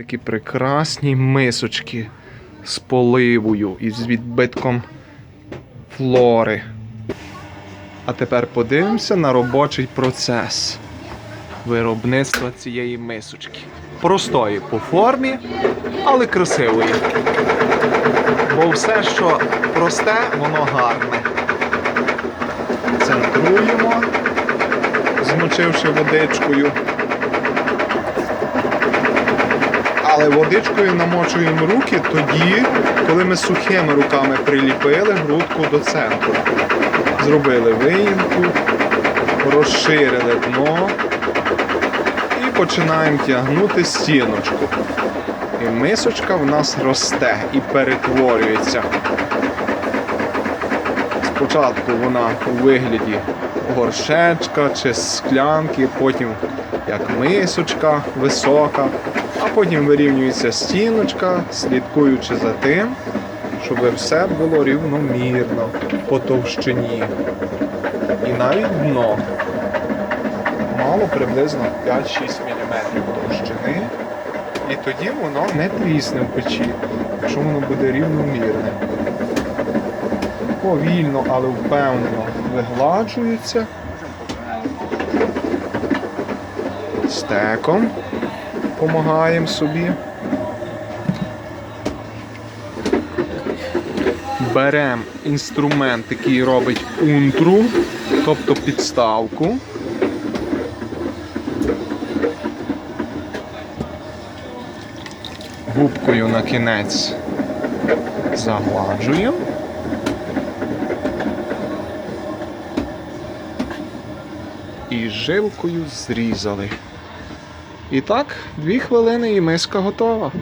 Такі прекрасні мисочки з поливою і з відбитком флори. А тепер подивимося на робочий процес виробництва цієї мисочки. Простої по формі, але красивої. Бо все, що просте, воно гарне. Центруємо, змочивши водичкою. Але водичкою намочуємо руки тоді, коли ми сухими руками приліпили грудку до центру. Зробили виїмку, розширили дно і починаємо тягнути стіночку. І мисочка в нас росте і перетворюється. Спочатку вона у вигляді горшечка чи склянки, потім як мисочка висока, а потім вирівнюється стіночка, слідкуючи за тим, щоб все було рівномірно по товщині. І навіть дно мало приблизно 5-6 мм товщини. І тоді воно не трісне в печі, якщо воно буде рівномірне. Повільно, але впевнено вигладжується. Стеком допомагаємо собі. Беремо інструмент, який робить унтру, тобто підставку. Губкою на кінець загладжуємо. І жилкою зрізали. І так, дві хвилини і миска готова.